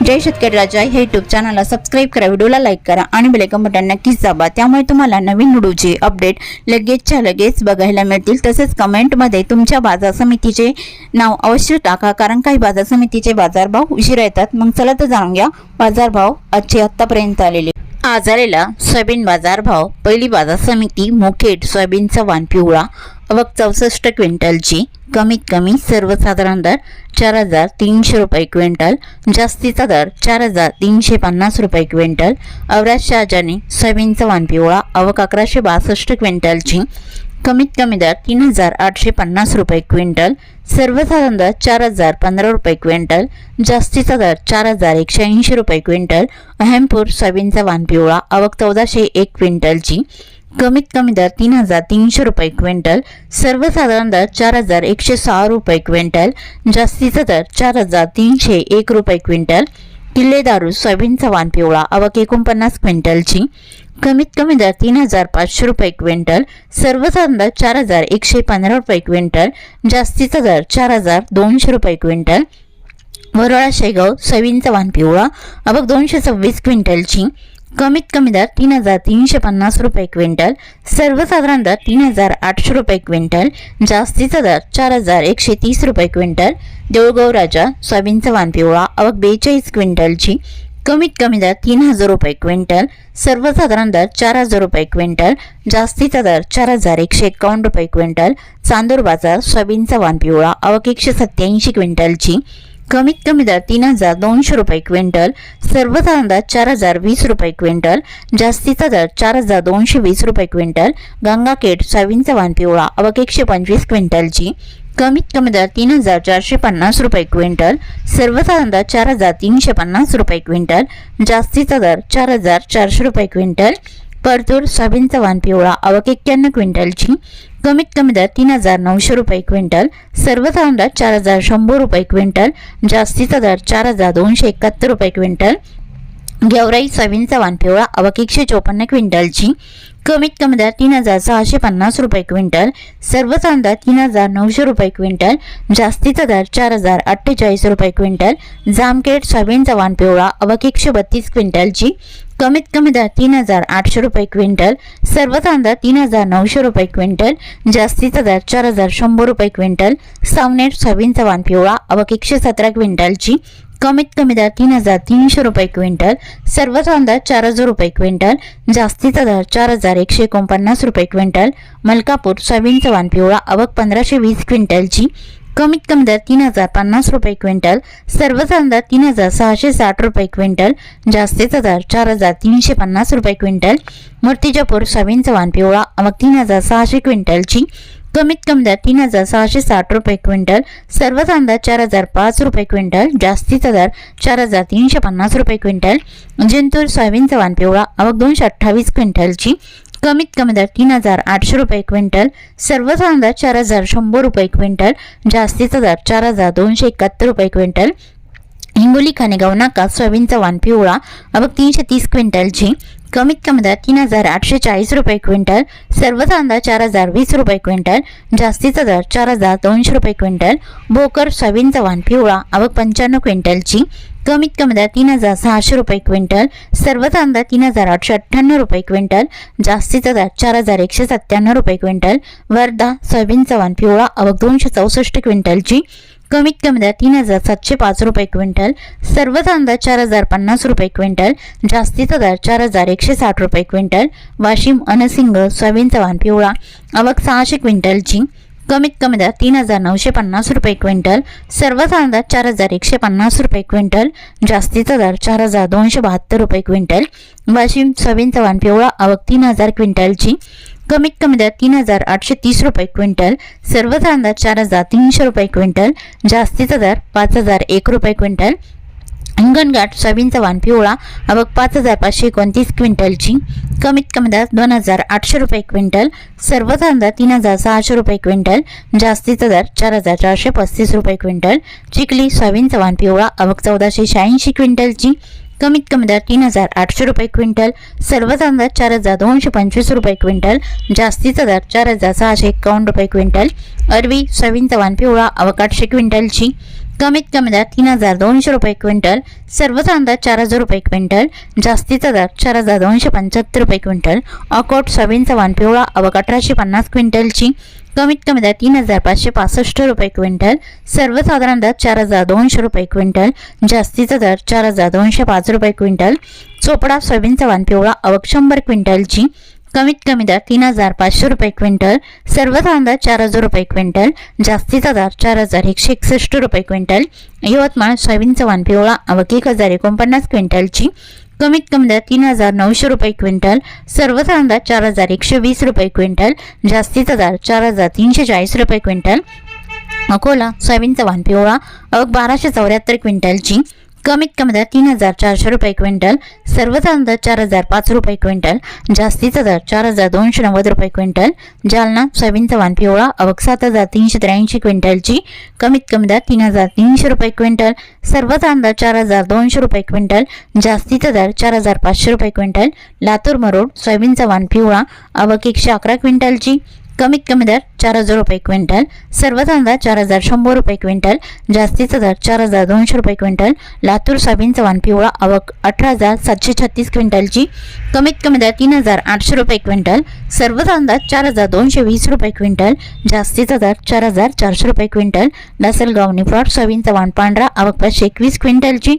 जय शेतकरी राजा हे युट्यूब चॅनलला सबस्क्राईब करा व्हिडिओला लाईक करा आणि बेलेकन बटन नक्कीच दाबा. त्यामुळे तुम्हाला नवीन व्हिडिओचे अपडेट लगेचच्या लगेच बघायला मिळतील. तसेच कमेंटमध्ये तुमच्या बाजार समितीचे नाव अवश्य टाका कारण काही बाजार समितीचे बाजारभाव उशिरा येतात. मग चला तर जाणून घ्या बाजारभाव आजचे आत्तापर्यंत आलेले. आज आलेला सोयाबीन बाजारभाव पहिली बाजार समिती मुखेड सोयाबीनचा वाण पिवळा अवक चौसष्ट क्विंटलची. कमीत कमी सर्वसाधारण दर चार हजार तीनशे रुपये क्विंटल जास्तीचा दर चार हजार तीनशे पन्नास रुपये क्विंटल अवराज शहाजाने सोयाबीनचा वाण पिवळा अवक अकराशे बासष्ट क्विंटलची कमीत कमी दर तीन हजार आठशे पन्नास रुपये क्विंटल सर्वसाधारण दर चार हजार पंधरा रुपये क्विंटल जास्तीचा दर चार हजार एकशे ऐंशी रुपये क्विंटल अहमपूर सोयाबीनचा वाण पिवळा अवक चौदाशे एक क्विंटलची कमीत कमी दर तीन हजार तीनशे रुपये क्विंटल सर्वसाधारण दर चार हजार एकशे सहा रुपये क्विंटल जास्तीचा दर चार हजार तीनशे एक रुपये क्विंटल किल्लेदारू सोयाबीनचा वाण पिवळा आवक एकोणपन्नास क्विंटलची. कमीत कमी दर तीन हजार पाचशे रुपये क्विंटल सर्वसाधारण दर चार हजार एकशे पंधरा रुपये क्विंटल जास्तीचा दर चार हजार दोनशे रुपये क्विंटल. वरोळा शेगाव सोयाबीनचा वाण पिवळा आवक दोनशे सव्वीस क्विंटलची. कमीत कमी दर तीन हजार तीनशे पन्नास रुपये क्विंटल सर्वसाधारण दर तीन हजार आठशे रुपये क्विंटल जास्तीचा दर चार हजार एकशे तीस रुपये क्विंटल देऊळगाव राजा सोयाबीनचा वाण पिवळा अवघ बेचाळीस क्विंटलची कमीत कमी दर तीन हजार रुपये क्विंटल सर्वसाधारण दर चार हजार रुपये क्विंटल जास्तीचा दर चार हजार एकशे एकावन्न रुपये क्विंटल चांदूर बाजार सोयाबीनचा वाण पिवळा अवक एकशे सत्याऐंशी क्विंटलची कमीत कमी दर तीन हजार दोनशे रुपये क्विंटल सर्वसाधारण दर चार हजार वीस रुपये क्विंटल जास्तीचा दर चार हजार दोनशे वीस रुपये क्विंटल गंगाखेड सोयाबीनचा वाण पिवळा अवक एकशे पंचवीस क्विंटलची कमीत कमी दर तीन हजार चारशे पन्नास रुपये क्विंटल सर्वसाधारण दर चार हजार तीनशे पन्नास रुपये क्विंटल जास्तीचा दर चार हजार चारशे रुपये क्विंटल परतूर सोयाबीनचा वाण पिवळा अवक एक्क्याण्णव क्विंटलची कमीत कमी दर तीन हजार नऊशे रुपये क्विंटल सर्वसाधारण दर चार हजार शंभर रुपये क्विंटल जास्तीचा दर चार हजार दोनशे एकाहत्तर रुपये क्विंटल गेवराई सोयाबीनचा वाण पिवळा अवक एकशे चोपन्न क्विंटलची कमीत कमी दर तीन हजार सहाशे पन्नास रुपये क्विंटल सर्वसाधारण दर तीन हजार नऊशे रुपये क्विंटल जास्तीचा दर चार हजार अठ्ठेचाळीस रुपये क्विंटल जामखेड सोयाबीनचा वाण पिवळा अवक एकशे बत्तीस क्विंटलची कमीत कमी दर तीन हजार आठशे रुपये क्विंटल सर्व कांदा तीन हजार नऊशे रुपये क्विंटल जास्तीचा दर चार हजार शंभर रुपये क्विंटल सावनेट सोयाबीनचा वाण पिवळा अवक एकशे सतरा क्विंटलची कमीत कमी दर तीन हजार तीनशे रुपये क्विंटल सर्व कांदा चार हजार रुपये क्विंटल जास्तीचा दर चार हजार एकशे एकोणपन्नास रुपये क्विंटल मलकापूर सोयाबीनचा वाण पिवळा अवक पंधराशे वीस क्विंटलची कमीत कमी दर तीन हजार पन्नास रुपये क्विंटल सर्वसाधारण दर तीन हजार सहाशे साठ रुपये क्विंटल जास्तीचा दर चार हजार तीनशे पन्नास रुपये क्विंटल मूर्तिजापूर सोयाबीनचा चव्हाण पिवळा अवक तीन हजार सहाशे क्विंटलची कमीत कमी दर तीन हजार सहाशे साठ रुपये क्विंटल सर्वसाधारण दर चार हजार पाच रुपये क्विंटल जास्तीचा दर चार हजार तीनशे पन्नास रुपये क्विंटल जिंतूर सोयाबीनचा चव्हाण पिवळा अवक दोनशे अठ्ठावीस क्विंटलची कमीत कमी दर तीन हजार आठशे रुपये क्विंटल सर्वसाधारण दर चार हजार शंभर रुपये क्विंटल जास्तीचा दर चार हजार दोनशे एकाहत्तर रुपये क्विंटल हिंगोली खानेगाव नाका सोयाबीनचा वाण पिवळा अबक तीनशे तीस क्विंटलची कमीत कमी दर तीन हजार आठशे चाळीस रुपये क्विंटल सर्व चांदा चार हजार वीस रुपये क्विंटल जास्तीचा दर चार हजार दोनशे रुपये क्विंटल बोकर सोयाबीनचा वाण पिवळा अबक पंच्याण्णव क्विंटलची कमीत कमी दर तीन हजार सहाशे रुपये क्विंटल सर्व चांदा तीन हजार आठशे अठ्ठ्याण्णव रुपये क्विंटल जास्तीचा दर चार हजार एकशे सत्त्याण्णव रुपये क्विंटल वर्धा सोयाबीनचा वाण पिवळा अवक दोनशे चौसष्ट क्विंटलची कमीत कमी द्या तीन हजार सातशे पाच रुपये क्विंटल. सर्व दर चार हजार पन्नास रुपये क्विंटल. जास्तीचा दर चार हजार एकशे साठ रुपये क्विंटल. वाशिम अनसिंग सोयाबीन चव्हाण पिवळा. आवक सहाशे क्विंटलची कमीत कमी दर तीन हजार नऊशे पन्नास रुपये क्विंटल. सर्व दर चार हजार एकशे पन्नास रुपये क्विंटल. जास्तीचा दर चार हजार दोनशे बहात्तर रुपये क्विंटल. वाशिम सोयाबीन चव्हाण पिवळा. आवक तीन हजार क्विंटलची कमीत कमी दर तीन हजार आठशे तीस रुपये क्विंटल सर्व कांदा चार हजार तीनशे रुपये क्विंटल जास्तीचा दर पाच हजार एक रुपये क्विंटल हिंगणघाट सोयाबीनचा वाण पिवळा अबक पाच हजार पाचशे एकोणतीस क्विंटलची कमीत कमी दर दोन हजार आठशे रुपये क्विंटल सर्व कांदा तीन हजार सहाशे रुपये क्विंटल जास्तीचा दर चार हजार चारशे पस्तीस रुपये क्विंटल चिखली सोयाबीनचा वाण पिवळा अबक चौदाशे शहाऐंशी क्विंटलची कमीत कमी दर तीन हजार आठशे रुपये क्विंटल सर्वसाधारण दर चार हजार दोनशे पंचवीस रुपये क्विंटल जास्तीचा दर चार हजार सहाशे एकावन्न रुपये क्विंटल अरवी सोयाबीन तवान पिवळा आवक आठशे क्विंटलची कमीत कमी दर तीन हजार दोनशे रुपये क्विंटल सर्वसाधारण दर चार हजार रुपये क्विंटल जास्तीचा दर चार हजार दोनशे पंच्याहत्तर रुपये क्विंटल अकोट सोयाबीन वाण पिवळा आवक अठराशे पन्नास क्विंटलची कमीत कमी दर तीन हजार पाचशे पासष्ट रुपये क्विंटल. सर्वसाधारण दर चार हजार दोनशे रुपये क्विंटल. जास्तीचा दर चार हजार दोनशे पाच रुपये क्विंटल. चोपडा सोयाबीनचा वाण पिवळा अवक शंभर क्विंटलची कमीत कमी दर तीन हजार पाचशे रुपये क्विंटल. सर्वसाधारण दर चार हजार रुपये क्विंटल. जास्तीचा दर चार हजार एकशे एकसष्ट रुपये क्विंटल. यवतमाळ सोयाबीनचा वाण पिवळा अवक एक हजार एकोणपन्नास क्विंटलची कमीत कमी तीन हजार नऊशे रुपये क्विंटल सर्व कांदा चार हजार एकशे वीस रुपये क्विंटल जास्तीचा दर चार हजार तीनशे चाळीस रुपये क्विंटल. अकोला सोयाबीनचा वाण पिवळा अग बाराशे चौऱ्याहत्तर क्विंटलची कमीत कमी दर तीन हजार चारशे रुपये क्विंटल सर्वसाधारण दर चार हजार पाच रुपये क्विंटल जास्तीचा दर चार हजार दोनशे नव्वद रुपये क्विंटल जालना सोयाबीनचा वाण पिवळा अवक सात हजार तीनशे त्र्याऐंशी क्विंटलची कमीत कमी दर तीन हजार तीनशे रुपये क्विंटल सर्वसाधारण दर चार हजार दोनशे रुपये क्विंटल जास्तीचा दर चार हजार पाचशे रुपये क्विंटल लातूर मरोड सोयाबीनचा वाण पिवळा अवक एकशे अकरा क्विंटलची कमीत कमी दर चार हजार रुपये क्विंटल सर्वसाधारण दर चार हजार शंभर रुपये क्विंटल जास्तीचा दर चार हजार दोनशे रुपये क्विंटल लातूर सोयाबीन वाण पिवळा आवक अठरा हजार सातशे छत्तीस क्विंटलची कमीत कमी दर तीन हजार आठशे रुपये क्विंटल सर्वसाधारण अंदाज चार हजार दोनशे वीस रुपये क्विंटल जास्तीचा दर चार हजार चारशे रुपये क्विंटल लासलगाव निफाड सोयाबीन वाण पांढरा आवक पाचशे एकवीस क्विंटलची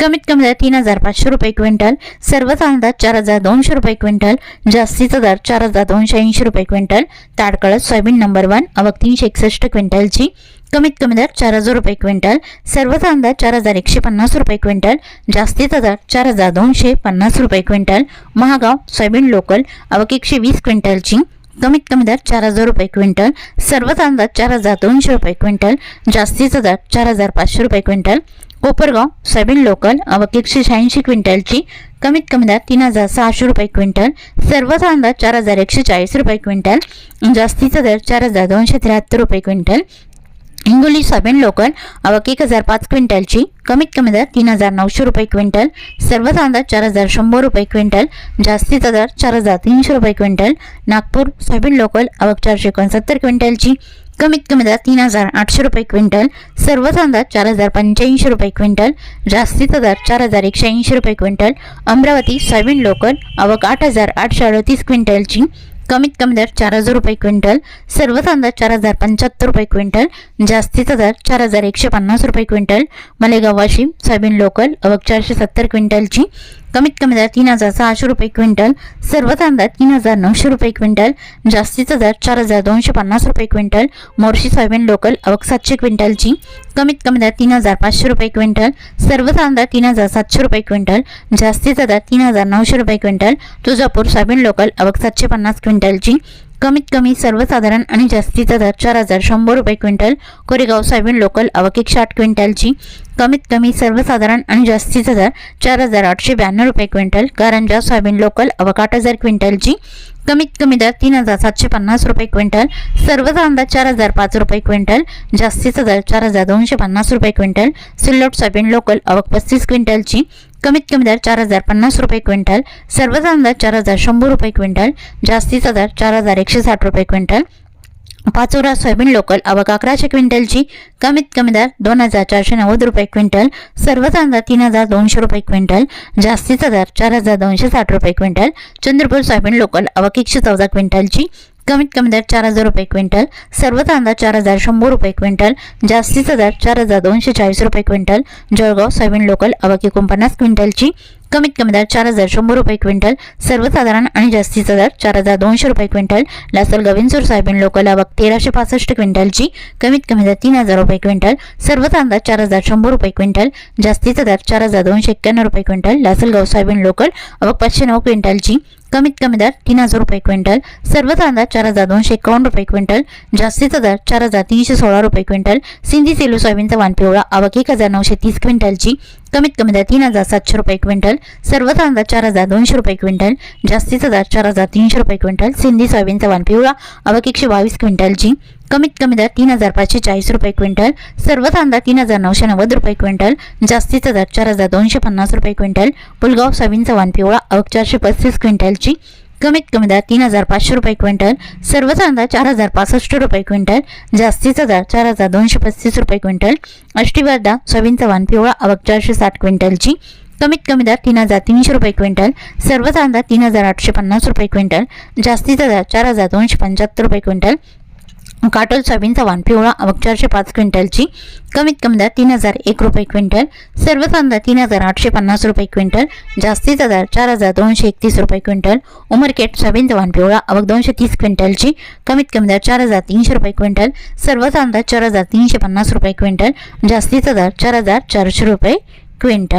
कमीत कमी दर तीन हजार पाचशे रुपये क्विंटल सर्वसाधारण दर चार हजार दोनशे रुपये क्विंटल जास्तीचा दर चार हजार दोनशे ऐंशी रुपये quintal Tadkalas soybean number one आवक तीनशे एकसष्ट क्विंटलची कमीत कमी दर चार हजार रुपये क्विंटल सर्वसाधारण दर चार हजार एकशे पन्नास रुपये क्विंटल जास्तीचा दर चार हजार दोनशे पन्नास रुपये क्विंटल महागाव सोयाबीन लोकल आवक एकशे वीस क्विंटलची कमीत कमी दर चार हजार रुपये क्विंटल सर्वसाधारण दर चार हजार दोनशे रुपये क्विंटल जास्तीचा दर चार हजार पाचशे रुपये क्विंटल कोपरगाव सोयाबीन लोकल आवक एकशे शहाऐंशी क्विंटलची कमीत कमी दर तीन हजार सहाशे रुपये क्विंटल सर्वसाधारण दर चार हजार एकशे चाळीस रुपये क्विंटल जास्तीचा दर चार हजार दोनशे त्र्याहत्तर रुपये क्विंटल. हिंगोली सोयाबीन लोकल आवक एक हजार पाच क्विंटलची कमीत कमी दर तीन हजार नऊशे रुपये क्विंटल सर्वसाधारण दर चार हजार शंभर रुपये क्विंटल जास्तीचा दर चार हजार तीनशे रुपये क्विंटल. नागपूर सोयाबीन लोकल आवक चारशे एकोणसत्तर क्विंटलची कमीत कमी दर तीन हजार आठशे रुपये क्विंटल सर्व दर चार हजार पंच्याऐंशी रुपये क्विंटल जास्तीचा दर चार हजार एकशे ऐंशी रुपये क्विंटल अमरावती सोयाबीन लोकल आवक आठ हजार आठशे अडतीस क्विंटलची कमीत कमी दर चार हजार रुपये क्विंटल सर्वसाधारण दर चार हजार पंच्याहत्तर रुपये क्विंटल जास्तीचा दर चार हजार एकशे पन्नास रुपये quintal Malegaon Washim soybean local अवक चारशे सत्तर क्विंटलची कमीत कमी दर तीन हजार सहाशे रुपये क्विंटल सर्वसाधारण दर तीन हजार नऊशे रुपये क्विंटल जास्तीचा दर चार हजार दोनशे पन्नास रुपये क्विंटल मोर्शी सोयाबीन लोकल अवक सातशे क्विंटलची कमीत कमी दर तीन हजार पाचशे रुपये क्विंटल सर्वसाधारण दर तीन हजार सातशे रुपये क्विंटल जास्तीचा दर तीन हजार नऊशे रुपये क्विंटल तुळजापूर सोयाबीन लोकल अवक सातशे पन्नास क्विंटलची कमीत कमी सर्वसाधारण आणि जास्तीचा दर चार हजार शंभर रुपये क्विंटल कोरेगाव सोयाबीन लोकल अवक एकशे आठ क्विंटलची. कमीत कमी सर्वसाधारण आणि जास्तीचा दर चार हजार आठशे ब्याण्णव रुपये क्विंटल कारंजा सोयाबीन लोकल अवक आठ हजार क्विंटलची. कमीत कमी दर तीन हजार सातशे पन्नास रुपये क्विंटल सर्व कांदा चार हजार पाच रुपये क्विंटल जास्तीचा दर चार हजार दोनशे पन्नास रुपये क्विंटल सिल्लोड सोयाबीन लोकल अवक पस्तीस क्विंटलची. कमीत कमी दर चार हजार पन्नास रुपये क्विंटल सर्वसाधारण दर चार हजार शंभर रुपये क्विंटल जास्तीचा दर चार हजार एकशे साठ रुपये क्विंटल. पाचोरा सोयाबीन लोकल आवक अकराशे क्विंटलची कमीत कमी दर दोन हजार चारशे नव्वद रुपये क्विंटल सर्वसाधारण दर तीन हजार दोनशे रुपये क्विंटल जास्तीचा दर चार हजार दोनशे साठ रुपये क्विंटल. चंद्रपूर सोयाबीन लोकल आवक एकशे चौदा क्विंटलची कमीत कमी दर चार हजार रुपये क्विंटल सर्व तांदा चार हजार शंभर रुपये क्विंटल जास्तीचा दर चार हजार दोनशे चाळीस रुपये क्विंटल जळगाव सोयाबीन लोकल अवाकी एकोणपन्नास क्विंटलची कमीत कमी दर चार हजार शंभर रुपये क्विंटल सर्वसाधारण आणि जास्तीचा दर चार हजार दोनशे रुपये क्विंटल लासल गविनसूर सोयाबीन लोकल आवक तेराशे पासष्ट क्विंटलची कमीत कमी दर तीन हजार रुपये क्विंटल सर्व तांदा चार हजार शंभर रुपये क्विंटल जास्तीचा दर चार हजार दोनशे एक्क्याण्णव रुपये क्विंटल लासलगाव सोयाबीन लोकल आवक पाचशे नऊ क्विंटलची कमीत कमी दर तीन हजार रुपये क्विंटल. सर्व दर चार हजार दोनशे एकावन्न रुपये क्विंटल. जास्तीचा दर चार हजार तीनशे सोळा रुपये क्विंटल. सिंधी सेलू सोयाबीनचा वाण पिवळा आवक एक हजार नऊशे तीस क्विंटलची. कमीत कमी दर तीन हजार सातशे रुपये क्विंटल. सर्व कांदा चार हजार दोनशे रुपये क्विंटल. जास्तीचा दर चार हजार तीनशे रुपये क्विंटल. सिंधी सोयाबीनचा वाण पिवळा आवक एकशे बावीस क्विंटलची. कमीत कमी दर तीन हजार पाचशे चाळीस रुपये क्विंटल सर्व कांदा तीन हजार नऊशे नव्वद रुपये क्विंटल जास्तीचा दर चार हजार दोनशे पन्नास रुपये क्विंटल पुलगाव सवीन चव्हाण पिवळा अवक चारशे पस्तीस क्विंटलची कमीत कमी दर तीन हजार पाचशे रुपये क्विंटल सर्व कांदा चार हजार पासष्ट रुपये क्विंटल जास्तीचा दर चार हजार दोनशे पस्तीस रुपये क्विंटल अष्टीवर्धा सोयाबीनचा चव्हाण पिवळा अवक चारशे साठ क्विंटलची कमीत कमी दर तीन हजार तीनशे रुपये क्विंटल सर्व कांदा तीन हजार आठशे पन्नास रुपये क्विंटल जास्तीचा दर चार हजार दोनशे पंच्याहत्तर रुपये क्विंटल काटोल सोयाबीनचा वाण पिवळा आवक चारशे पाच क्विंटलची. कमीत कमी दर तीन हजार एक रुपये क्विंटल. सर्व कांदा तीन हजार आठशे पन्नास रुपये क्विंटल. जास्तीचा दर चार हजार दोनशे एकतीस रुपये क्विंटल. उमरकेट सोयाबीनचा वाण पिवळा आवक दोनशे तीस क्विंटलची. कमीत कमी दर चार हजार तीनशे रुपये क्विंटल. सर्व कांदा चार हजार तीनशे पन्नास रुपये क्विंटल. जास्तीचा दर चार हजार चारशे रुपये क्विंटल.